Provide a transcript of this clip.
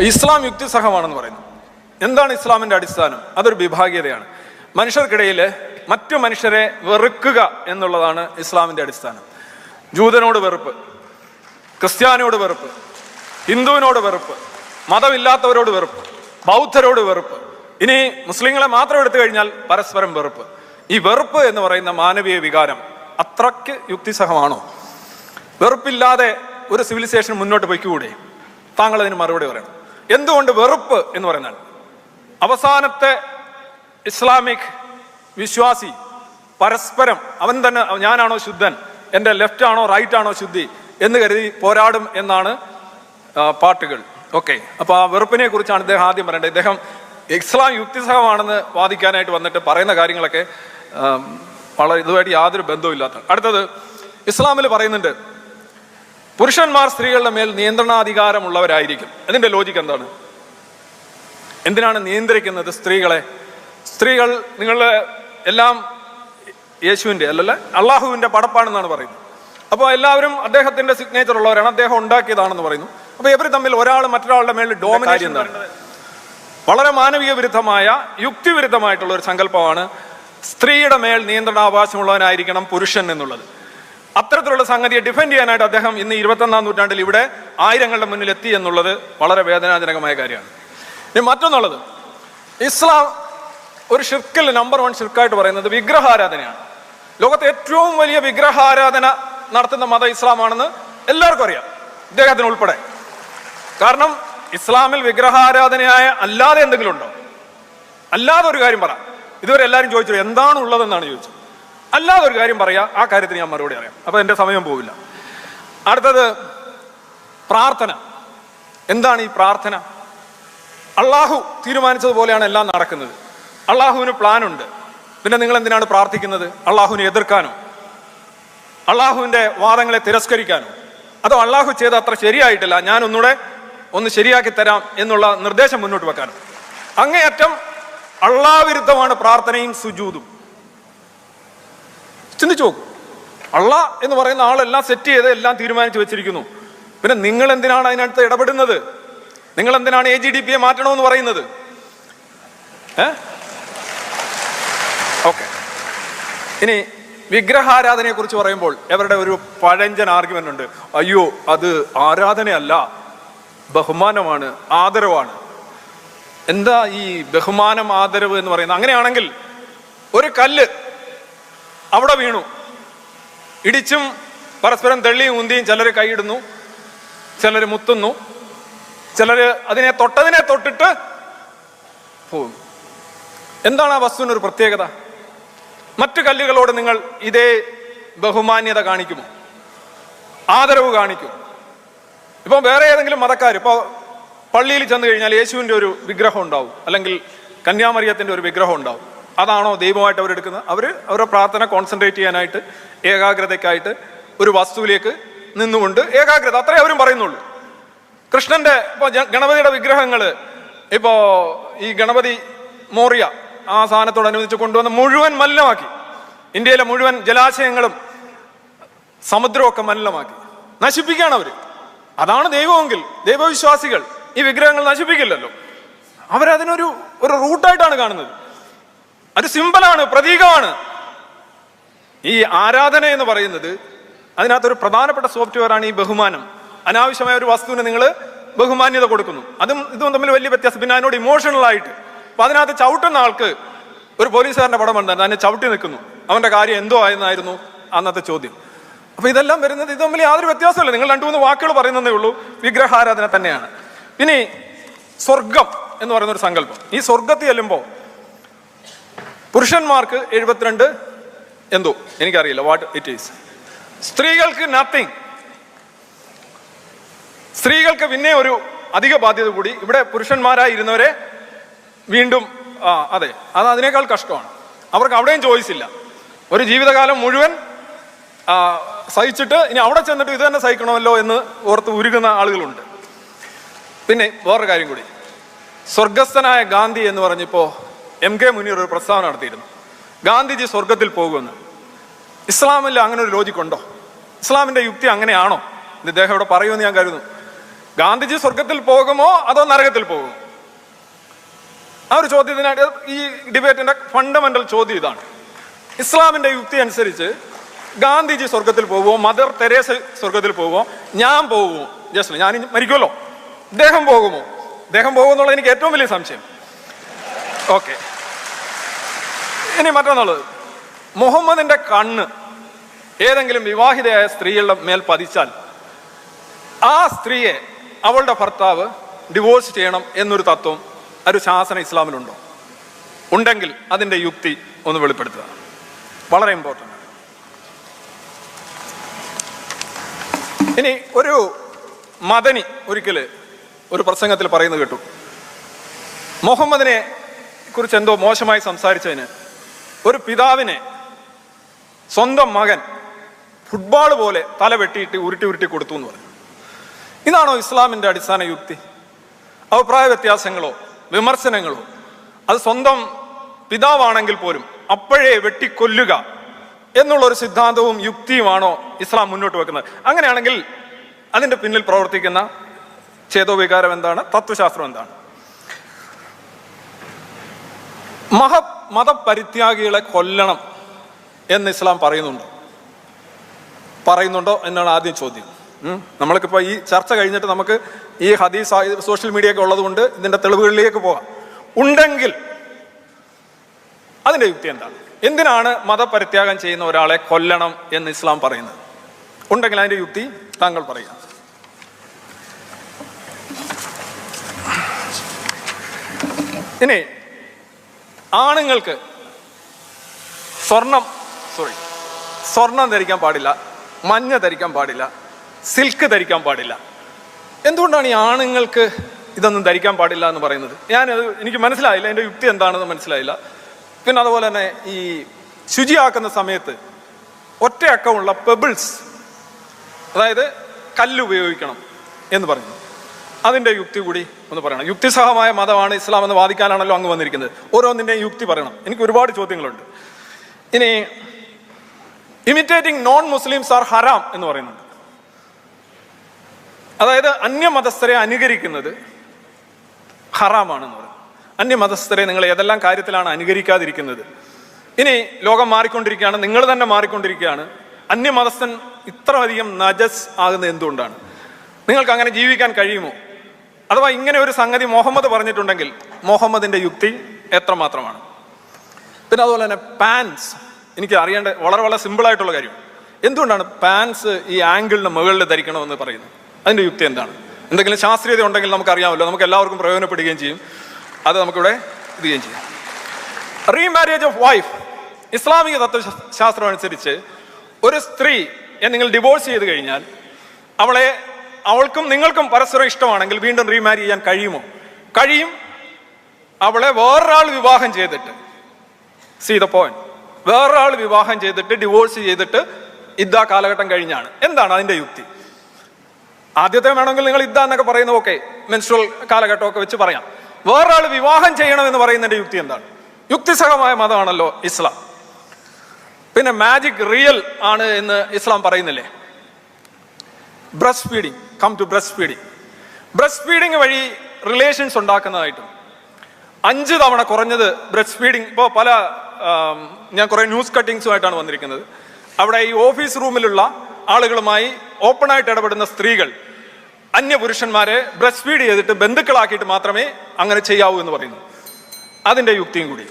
ഇസ്ലാം യുക്തിസഹമാണെന്ന് പറയുന്നു. എന്താണ് ഇസ്ലാമിന്റെ അടിസ്ഥാനം? അതൊരു വിഭാഗീയതയാണ്. മനുഷ്യർക്കിടയിൽ മറ്റു മനുഷ്യരെ വെറുക്കുക എന്നുള്ളതാണ് ഇസ്ലാമിന്റെ അടിസ്ഥാനം. ജൂതനോട് വെറുപ്പ് ക്രിസ്ത്യാനിയോട് വെറുപ്പ് ഹിന്ദുവിനോട് വെറുപ്പ് മതമില്ലാത്തവരോട് വെറുപ്പ് ബൗദ്ധരോട് വെറുപ്പ്. ഇനി മുസ്ലിങ്ങളെ മാത്രം എടുത്തു കഴിഞ്ഞാൽ പരസ്പരം വെറുപ്പ്. ഈ വെറുപ്പ് എന്ന് പറയുന്ന മാനവീയ വികാരം അത്രയ്ക്ക് യുക്തിസഹമാണോ? വെറുപ്പില്ലാതെ ഒരു സിവിലൈസേഷൻ മുന്നോട്ട് പോയിക്കൂടെ? താങ്കൾ അതിന് മറുപടി പറയണം. എന്തുകൊണ്ട് വെറുപ്പ് എന്ന് പറയുന്നത്? അവസാനത്തെ ഇസ്ലാമിക് വിശ്വാസി പരസ്പരം അവൻ തന്നെ ഞാനാണോ ശുദ്ധൻ എന്റെ ലെഫ്റ്റ് ആണോ റൈറ്റ് ആണോ ശുദ്ധി എന്ന് കരുതി പോരാടും എന്നാണ് പാട്ടുകൾ. ഓക്കെ അപ്പൊ ആ വെറുപ്പിനെ കുറിച്ചാണ് ഇദ്ദേഹം ആദ്യം പറയേണ്ടത്. ഇദ്ദേഹം ഇസ്ലാം യുക്തിസഹമാണെന്ന് വാദിക്കാനായിട്ട് വന്നിട്ട് പറയുന്ന കാര്യങ്ങളൊക്കെ വളരെ ഇതുമായിട്ട് യാതൊരു ബന്ധവും ഇല്ലാത്ത അടുത്തത് ഇസ്ലാമിൽ പറയുന്നുണ്ട് പുരുഷന്മാർ സ്ത്രീകളുടെ മേൽ നിയന്ത്രണാധികാരമുള്ളവരായിരിക്കും. അതിന്റെ ലോജിക്ക് എന്താണ്? എന്തിനാണ് നിയന്ത്രിക്കുന്നത് സ്ത്രീകളെ? സ്ത്രീകൾ നിങ്ങളുടെ എല്ലാം യേശുവിന്റെ അല്ലല്ല അള്ളാഹുവിന്റെ പടപ്പാണെന്നാണ് പറയുന്നത്. അപ്പോൾ എല്ലാവരും അദ്ദേഹത്തിന്റെ സിഗ്നേച്ചർ ഉള്ളവരാണ്. അദ്ദേഹം ഉണ്ടാക്കിയതാണെന്ന് പറയുന്നു. അപ്പോൾ ഇവർ തമ്മിൽ ഒരാൾ മറ്റൊരാളുടെ മേൽ ഡോമിനേഷൻ വളരെ മാനവിക വിരുദ്ധമായ യുക്തിവിരുദ്ധമായിട്ടുള്ള ഒരു സങ്കല്പമാണ് സ്ത്രീയുടെ മേൽ നിയന്ത്രണാവകാശമുള്ളവനായിരിക്കണം പുരുഷൻ എന്നുള്ളത്. അത്തരത്തിലുള്ള സംഗതിയെ ഡിഫെൻഡ് ചെയ്യാനായിട്ട് അദ്ദേഹം ഇന്ന് ഇരുപത്തൊന്നാം നൂറ്റാണ്ടിൽ ഇവിടെ ആയിരങ്ങളുടെ മുന്നിൽ എത്തി എന്നുള്ളത് വളരെ വേദനാജനകമായ കാര്യമാണ്. ഇനി മറ്റൊന്നുള്ളത്. ഇസ്ലാം ഒരു ഷിർക്കിൽ നമ്പർ വൺ ഷിർക്കായിട്ട് പറയുന്നത് വിഗ്രഹാരാധനയാണ്. ലോകത്തെ ഏറ്റവും വലിയ വിഗ്രഹാരാധന നടത്തുന്ന മതം ഇസ്ലാമാണെന്ന് എല്ലാവർക്കും അറിയാം. ഇദ്ദേഹത്തിന് ഉൾപ്പെടെ. കാരണം ഇസ്ലാമിൽ വിഗ്രഹാരാധനയായ അല്ലാതെ എന്തെങ്കിലും ഉണ്ടോ? അല്ലാതെ ഒരു കാര്യം പറ. ഇതുവരെ എല്ലാവരും ചോദിച്ചു എന്താണ് ഉള്ളതെന്നാണ് ചോദിച്ചത്. അല്ലാതെ ഒരു കാര്യം പറയാ. ആ കാര്യത്തിന് ഞാൻ മറുപടി അറിയാം അപ്പൊ എന്റെ സമയം പോവില്ല. അടുത്തത് പ്രാർത്ഥന. എന്താണ് ഈ പ്രാർത്ഥന? അള്ളാഹു തീരുമാനിച്ചതുപോലെയാണ് എല്ലാം നടക്കുന്നത്. അള്ളാഹുവിന് പ്ലാൻ ഉണ്ട് പിന്നെ നിങ്ങൾ എന്തിനാണ് പ്രാർത്ഥിക്കുന്നത്? അള്ളാഹുവിനെ എതിർക്കാനോ? അള്ളാഹുവിന്റെ വാദങ്ങളെ തിരസ്കരിക്കാനോ? അതോ അള്ളാഹു ചെയ്ത അത്ര ശരിയായിട്ടില്ല ഞാൻ ഒന്നുകൂടെ ഒന്ന് ശരിയാക്കി തരാം എന്നുള്ള നിർദ്ദേശം മുന്നോട്ട് വെക്കാനോ? അങ്ങേയറ്റം അള്ളാവിരുദ്ധമാണ് പ്രാർത്ഥനയും സുജൂതും. ചിന്തിച്ചു നോക്കും. അള്ള എന്ന് പറയുന്ന ആളെല്ലാം സെറ്റ് ചെയ്ത് എല്ലാം തീരുമാനിച്ചു വെച്ചിരിക്കുന്നു. പിന്നെ നിങ്ങൾ എന്തിനാണ് അതിനകത്ത് ഇടപെടുന്നത്? നിങ്ങൾ എന്തിനാണ് എ ജി ഡി പിയെ മാറ്റണമെന്ന് പറയുന്നത്? ഏ? ഓക്കെ. ഇനി വിഗ്രഹാരാധനയെ കുറിച്ച് പറയുമ്പോൾ അവരുടെ ഒരു പഴഞ്ചൻ ആർഗ്യുമെന്റ് ഉണ്ട്. അയ്യോ അത് ആരാധനയല്ല. ബഹുമാനമാണ് ആദരവാണ്. എന്താ ഈ ബഹുമാനം ആദരവ് എന്ന് പറയുന്നത്? അങ്ങനെയാണെങ്കിൽ ഒരു കല്ല് അവിടെ വീണു. ഇടിച്ചും പരസ്പരം തള്ളിയും ഉന്തിയും ചിലർ കൈയിടുന്നു ചിലർ മുത്തുന്നു ചിലർ അതിനെ തൊട്ടതിനെ തൊട്ടിട്ട് പോകും എന്താണ് ആ വസ്തുവിനൊരു പ്രത്യേകത? മറ്റു കല്ലുകളോട് നിങ്ങൾ ഇതേ ബഹുമാന്യത കാണിക്കുമോ? ആദരവ് കാണിക്കും. ഇപ്പം വേറെ ഏതെങ്കിലും മതക്കാർ ഇപ്പോൾ പള്ളിയിൽ ചെന്ന് കഴിഞ്ഞാൽ യേശുവിന്റെ ഒരു വിഗ്രഹം ഉണ്ടാവും അല്ലെങ്കിൽ കന്യാമറിയത്തിന്റെ ഒരു വിഗ്രഹം ഉണ്ടാവും. അതാണോ ദൈവമായിട്ട് അവരെടുക്കുന്നത് അവർ അവരുടെ പ്രാർത്ഥന കോൺസെൻട്രേറ്റ് ചെയ്യാനായിട്ട് ഏകാഗ്രതയ്ക്കായിട്ട് ഒരു വസ്തുവിലേക്ക് നിന്നുകൊണ്ട് ഏകാഗ്രത. അത്രേ അവരും പറയുന്നുള്ളൂ. കൃഷ്ണന്റെ ഇപ്പോൾ ഗണപതിയുടെ വിഗ്രഹങ്ങൾ ഇപ്പോ ഈ ഗണപതി മോറിയ ആ സാധനത്തോടനുബന്ധിച്ച് കൊണ്ടുവന്ന് മുഴുവൻ മലിനമാക്കി. ഇന്ത്യയിലെ മുഴുവൻ ജലാശയങ്ങളും സമുദ്രമൊക്കെ മലിനമാക്കി. നശിപ്പിക്കുകയാണ് അവർ. അതാണ് ദൈവമെങ്കിൽ ദൈവവിശ്വാസികൾ ഈ വിഗ്രഹങ്ങൾ നശിപ്പിക്കില്ലല്ലോ. അവരതിനൊരു ഒരു റൂട്ടായിട്ടാണ് കാണുന്നത്. അത് സിമ്പലാണ് പ്രതീകമാണ്. ഈ ആരാധന എന്ന് പറയുന്നത് അതിനകത്തൊരു പ്രധാനപ്പെട്ട സോഫ്റ്റ്വെയർ ആണ് ഈ ബഹുമാനം. അനാവശ്യമായ ഒരു വസ്തുവിന് നിങ്ങൾ ബഹുമാന്യത കൊടുക്കുന്നു. അതും ഇതും തമ്മിൽ വലിയ വ്യത്യാസം. പിന്നെ അതിനോട് ഇമോഷണൽ ആയിട്ട്. അപ്പൊ അതിനകത്ത് ചവിട്ടുന്ന ആൾക്ക് ഒരു പോലീസുകാരന്റെ പടം വന്നു അതിനെ ചവിട്ടി നിൽക്കുന്നു. അവന്റെ കാര്യം എന്തോ ആയെന്നായിരുന്നു അന്നത്തെ ചോദ്യം. അപ്പൊ ഇതെല്ലാം വരുന്നത് ഇത് തമ്മിൽ യാതൊരു വ്യത്യാസമില്ല നിങ്ങൾ രണ്ടു മൂന്ന് വാക്കുകൾ പറയുന്നതേ ഉള്ളൂ. വിഗ്രഹാരാധന തന്നെയാണ്. ഇനി സ്വർഗം എന്ന് പറയുന്ന ഒരു സങ്കല്പം. ഈ സ്വർഗത്തിൽ ചെല്ലുമ്പോൾ പുരുഷന്മാർക്ക് എഴുപത്തിരണ്ട്. എന്തോ? എനിക്കറിയില്ല. വാട്ട് ഇറ്റ് ഈസ് സ്ത്രീകൾക്ക് നത്തിങ് സ്ത്രീകൾക്ക് പിന്നെ ഒരു അധിക ബാധ്യത കൂടി. ഇവിടെ പുരുഷന്മാരായി ഇരുന്നവരെ വീണ്ടും ആ അതെ. അത് അതിനേക്കാൾ കഷ്ടമാണ്. അവർക്ക് അവിടെയും ചോയ്സ് ഇല്ല. ഒരു ജീവിതകാലം മുഴുവൻ സഹിച്ചിട്ട് ഇനി അവിടെ ചെന്നിട്ട് ഇത് തന്നെ സഹിക്കണമല്ലോ എന്ന് ഓർത്ത് ഉരുകുന്ന ആളുകളുണ്ട്. പിന്നെ വേറൊരു കാര്യം കൂടി. സ്വർഗസ്ഥനായ ഗാന്ധി എന്ന് പറഞ്ഞപ്പോ എം കെ മുനീർ ഒരു പ്രസ്താവന നടത്തിയിരുന്നു. ഗാന്ധിജി സ്വർഗത്തിൽ പോകുമെന്ന്. ഇസ്ലാമിൽ അങ്ങനെ ഒരു ലോജിക് ഉണ്ടോ? ഇസ്ലാമിന്റെ യുക്തി അങ്ങനെയാണോ? ഇദ്ദേഹം ഇവിടെ പറയുമെന്ന് ഞാൻ കരുതുന്നു. ഗാന്ധിജി സ്വർഗത്തിൽ പോകുമോ അതോ നരകത്തിൽ പോകുമോ ആ ഒരു ചോദ്യത്തിനായിട്ട് ഈ ഡിബേറ്റിന്റെ ഫണ്ടമെന്റൽ ചോദ്യം ഇതാണ്. ഇസ്ലാമിന്റെ യുക്തി അനുസരിച്ച് ഗാന്ധിജി സ്വർഗത്തിൽ പോകുമോ മദർ തെരേസ സ്വർഗത്തിൽ പോകുമോ ഞാൻ പോകുമോ? ജസ്റ്റ് ഞാൻ മരിക്കുമല്ലോ. ഇദ്ദേഹം പോകുമോ? ഇദ്ദേഹം പോകുമെന്നുള്ള എനിക്ക് ഏറ്റവും വലിയ സംശയം. ഓക്കെ. ഇനി മറ്റൊന്നുള്ളത്. മുഹമ്മദിന്റെ കണ്ണ് ഏതെങ്കിലും വിവാഹിതയായ സ്ത്രീകളുടെ മേൽ പതിച്ചാൽ ആ സ്ത്രീയെ അവളുടെ ഭർത്താവ് ഡിവോഴ്സ് ചെയ്യണം എന്നൊരു തത്വം ഒരു ശാസന ഇസ്ലാമിലുണ്ടോ? ഉണ്ടെങ്കിൽ അതിന്റെ യുക്തി ഒന്ന് വെളിപ്പെടുത്തുക. വളരെ ഇമ്പോർട്ടന്റ് ഇനി ഒരു മദനി ഒരിക്കൽ ഒരു പ്രസംഗത്തിൽ പറയുന്നത് കേട്ടു. മുഹമ്മദിനെ കുറിച്ച് എന്തോ മോശമായി സംസാരിച്ചതിന്. ഒരു പിതാവിനെ സ്വന്തം മകൻ ഫുട്ബോൾ പോലെ തല വെട്ടിയിട്ട് ഉരുട്ടി ഉരുട്ടി കൊടുത്തു എന്ന് പറഞ്ഞു. ഇതാണോ ഇസ്ലാമിന്റെ അടിസ്ഥാന യുക്തി? അഭിപ്രായ വ്യത്യാസങ്ങളോ വിമർശനങ്ങളോ? അത് സ്വന്തം പിതാവാണെങ്കിൽ പോലും അപ്പോഴേ വെട്ടിക്കൊല്ലുക എന്നുള്ള ഒരു സിദ്ധാന്തവും യുക്തിയുമാണോ ഇസ്ലാം മുന്നോട്ട് വെക്കുന്നത്? അങ്ങനെയാണെങ്കിൽ അതിന്റെ പിന്നിൽ പ്രവർത്തിക്കുന്ന ചേതോവികാരം എന്താണ്? തത്വശാസ്ത്രം എന്താണ്? മഹ മതപരിത്യാഗികളെ കൊല്ലണം എന്ന് ഇസ്ലാം പറയുന്നുണ്ടോ. പറയുന്നുണ്ടോ എന്നാണ് ആദ്യം ചോദ്യം. നമ്മൾക്കിപ്പോൾ നമ്മൾക്കിപ്പോ ഈ ചർച്ച കഴിഞ്ഞിട്ട് നമുക്ക് ഈ ഹദീസ് സോഷ്യൽ മീഡിയ ഒക്കെ ഉള്ളതുകൊണ്ട് ഇതിന്റെ തെളിവുകളിലേക്ക് പോകാം. ഉണ്ടെങ്കിൽ അതിന്റെ യുക്തി എന്താണ്? എന്തിനാണ് മതപരിത്യാഗം ചെയ്യുന്ന ഒരാളെ കൊല്ലണം എന്ന് ഇസ്ലാം പറയുന്നത്? ഉണ്ടെങ്കിൽ അതിന്റെ യുക്തി താങ്കൾ പറയുക. ഇനി ആണുങ്ങൾക്ക് സ്വർണം സോറി സ്വർണം ധരിക്കാൻ പാടില്ല മഞ്ഞ ധരിക്കാൻ പാടില്ല സിൽക്ക് ധരിക്കാൻ പാടില്ല. എന്തുകൊണ്ടാണ് ഈ ആണുങ്ങൾക്ക് ഇതൊന്നും ധരിക്കാൻ പാടില്ല എന്ന് പറയുന്നത്? ഞാനത് എനിക്ക് മനസ്സിലായില്ല എന്റെ യുക്തി എന്താണെന്ന് മനസ്സിലായില്ല. പിന്നെ അതുപോലെ തന്നെ ഈ ശുചിയാക്കുന്ന സമയത്ത് ഒറ്റയക്കമുള്ള പെബിൾസ് അതായത് കല്ല് ഉപയോഗിക്കണം എന്ന് പറയുന്നു അതിന്റെ യുക്തി കൂടി ഒന്ന് പറയണം. യുക്തിസഹമായ മതമാണ് ഇസ്ലാം എന്ന് വാദിക്കാനാണല്ലോ അങ്ങ് വന്നിരിക്കുന്നത്. ഓരോന്നിന്റെയും യുക്തി പറയണം. എനിക്ക് ഒരുപാട് ചോദ്യങ്ങളുണ്ട്. ഇനി ഇമിറ്റേറ്റിംഗ് നോൺ മുസ്ലിംസ് ആർ ഹറാം എന്ന് പറയുന്നുണ്ട്. അതായത് അന്യമതസ്ഥരെ അനുകരിക്കുന്നത് ഹറാമാണെന്ന് പറയുന്നത് അന്യമതസ്ഥരെ നിങ്ങൾ ഏതെല്ലാം കാര്യത്തിലാണ് അനുകരിക്കാതിരിക്കുന്നത്? ഇനി ലോകം മാറിക്കൊണ്ടിരിക്കുകയാണ് നിങ്ങൾ തന്നെ മാറിക്കൊണ്ടിരിക്കുകയാണ്. അന്യമതസ്ഥൻ ഇത്രയധികം നജസ് ആകുന്നത് എന്തുകൊണ്ടാണ്? നിങ്ങൾക്ക് അങ്ങനെ ജീവിക്കാൻ കഴിയുമോ? അഥവാ ഇങ്ങനെ ഒരു സംഗതി മുഹമ്മദ് പറഞ്ഞിട്ടുണ്ടെങ്കിൽ മുഹമ്മദിന്റെ യുക്തി എത്രമാത്രമാണ്? പിന്നെ അതുപോലെ തന്നെ പാൻസ് എനിക്ക് അറിയേണ്ട വളരെ വളരെ സിമ്പിൾ ആയിട്ടുള്ള കാര്യം. എന്തുകൊണ്ടാണ് പാൻസ് ഈ ആംഗിളിന് മുകളിൽ ധരിക്കണമെന്ന് പറയുന്നത്? അതിന്റെ യുക്തി എന്താണ്? എന്തെങ്കിലും ശാസ്ത്രീയത ഉണ്ടെങ്കിൽ നമുക്ക് അറിയാമല്ലോ നമുക്ക് എല്ലാവർക്കും പ്രയോജനപ്പെടുകയും ചെയ്യും. അത് നമുക്കിവിടെ ഇത് ചെയ്യാം. റീമാരേജ് ഓഫ് വൈഫ് ഇസ്ലാമിക തത്വശാസ്ത്രം അനുസരിച്ച് ഒരു സ്ത്രീ നിങ്ങൾ ഡിവോഴ്സ് ചെയ്ത് കഴിഞ്ഞാൽ അവളെ അവൾക്കും നിങ്ങൾക്കും പരസ്പരം ഇഷ്ടമാണെങ്കിൽ വീണ്ടും റീമാരി ചെയ്യാൻ കഴിയുമോ? കഴിയും. അവളെ വേറൊരാൾ വിവാഹം ചെയ്തിട്ട്. സീ ദ പോയിന്റ് വേറൊരാൾ വിവാഹം ചെയ്തിട്ട് ഡിവോഴ്സ് ചെയ്തിട്ട് ഇദ്ദാ കാലഘട്ടം കഴിഞ്ഞാണ്. എന്താണ് അതിന്റെ യുക്തി? ആദ്യത്തെ വേണമെങ്കിൽ നിങ്ങൾ ഇദ്ദ എന്നൊക്കെ പറയുന്ന ഓക്കെ മെൻസ്ട്രൽ കാലഘട്ടമൊക്കെ വെച്ച് പറയാം. വേറൊരാൾ വിവാഹം ചെയ്യണം എന്ന് പറയുന്നതിന്റെ യുക്തി എന്താണ്? യുക്തിസഹമായ മതമാണല്ലോ ഇസ്ലാം. പിന്നെ മാജിക് റിയൽ ആണ് എന്ന് ഇസ്ലാം പറയുന്നില്ലേ? Breast feeding come to breast feeding breast feeding വഴി റിലേഷൻസ് ഉണ്ടാക്കുന്നതായിട്ടും. അഞ്ച് തവണ കുറഞ്ഞത് ബ്രസ്റ്റ് ഫീഡിങ് ഇപ്പോൾ പല ഞാൻ കുറേ ന്യൂസ് കട്ടിങ്സുമായിട്ടാണ് വന്നിരിക്കുന്നത്. അവിടെ ഈ ഓഫീസ് റൂമിലുള്ള ആളുകളുമായി ഓപ്പണായിട്ട് ഇടപെടുന്ന സ്ത്രീകൾ അന്യ പുരുഷന്മാരെ ബ്രസ്റ്റ് ഫീഡ് ചെയ്തിട്ട് ബന്ധുക്കളാക്കിയിട്ട് മാത്രമേ അങ്ങനെ ചെയ്യാവൂ എന്ന് പറയുന്നു. അതിന്റെ യുക്തിയും കൂടി.